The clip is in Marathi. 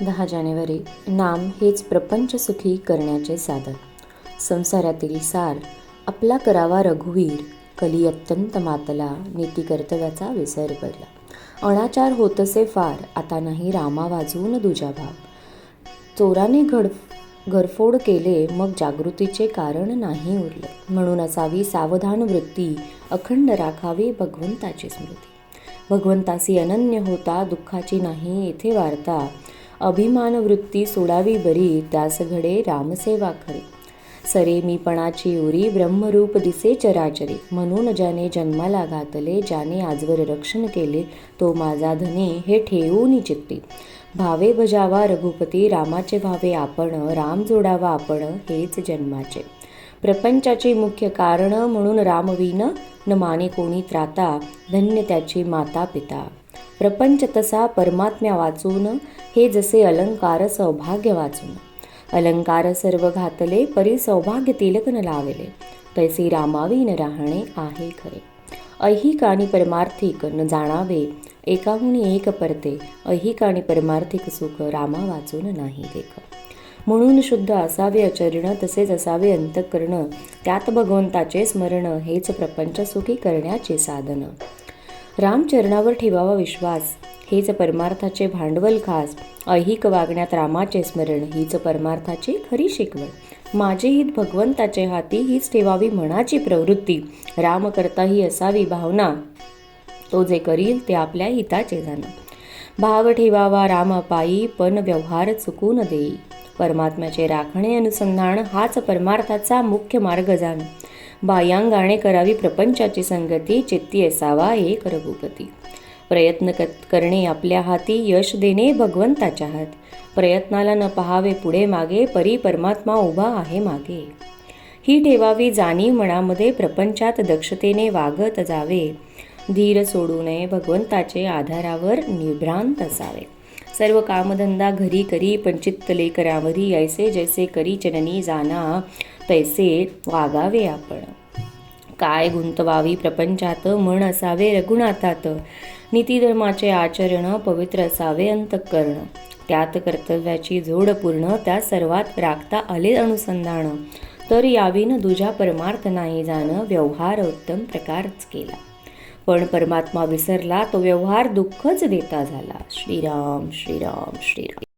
दहा जानेवारी नाम हेच प्रपंच सुखी करण्याचे साधन. संसारातील सार आपला करावा रघुवीर कली अत्यंत मातला नीती कर्तव्याचा विसर पडला. अनाचार होतसे फार आता नाही रामा वाजवून दुजा भाव चोराने घड घरफोड केले मग जागृतीचे कारण नाही उरले. म्हणून असावी सावधान वृत्ती अखंड राखावी भगवंताची स्मृती. भगवंतासी अनन्य होता दुःखाची नाही येथे वार्ता. अभिमानवृत्ती सोडावी बरी त्यास घडे रामसेवा करी सरे मीपणाची उरी ब्रह्मरूप दिसे चराचरी. म्हणून ज्याने जन्माला घातले ज्याने आजवर रक्षण केले तो माझा धनी हे ठेवून चित्ती. भावे बजावा रघुपती रामाचे भावे आपण राम जोडावा आपण हेच जन्माचे. प्रपंचाचे मुख्य कारण म्हणून रामवीन न माने कोणी त्राता धन्य त्याची माता पिता प्रपंच तसा परमात्म्या वाचून हे जसे अलंकार सौभाग्य वाचून. अलंकार सर्व घातले परी सौभाग्य तिलकन लावले. तैसे रामावीन राहणे आहे खरे. ऐहिक आणि परमार्थिक न जाणावे एकाहून एक परते. ऐहिक आणि परमार्थिक सुख रामा वाचून नाही देख. म्हणून शुद्ध असावे आचरण तसेच असावे अंतकरण. त्यात भगवंताचे स्मरण हेच प्रपंच सुखी करण्याचे साधन. रामचरणावर ठेवावा विश्वास. हेच परमार्थाचे भांडवल खास. ऐहिक वागण्यात रामाचे स्मरण हीच परमार्थाची खरी शिकवण. माझे हित भगवंताचे हाती हीच ठेवावी मनाची प्रवृत्ती. राम करता ही असावी भावना. तो जे करील ते आपल्या हिताचे जाणं भाव ठेवावा राम पायी पण व्यवहार चुकून देई. परमात्म्याचे राखणे अनुसंधान हाच परमार्थाचा मुख्य मार्ग जाण. बायांगाणे करावी प्रपंचाची संगती चित्ती असावा एक रघुपती प्रयत्न क करणे आपल्या हाती यश देणे भगवंताच्या हात. प्रयत्नाला न पहावे पुढे मागे परी परमात्मा उभा आहे मागे. ही ठेवावी जाणीव मनामध्ये प्रपंचात दक्षतेने वागत जावे. धीर सोडू नये भगवंताचे आधारावर निभ्रांत असावे. सर्व कामधंदा घरी करी पंचित्तले करावरी ऐसे जैसे करी चननी जाना तैसे वागावे आपण. काय गुंतवावी प्रपंचात? मन असावे रघुनाथात. नीतिधर्माचे आचरण पवित्र असावे अंतःकरण. त्यात कर्तव्याची जोड पूर्ण त्या सर्वात राखता आले अनुसंधान. तर यावीन दुजा परमार्थ नाही जाणं व्यवहार उत्तम प्रकारच केला. पण परमात्मा विसरला तो व्यवहार दुःखच देता झाला. श्रीराम श्रीराम श्रीराम.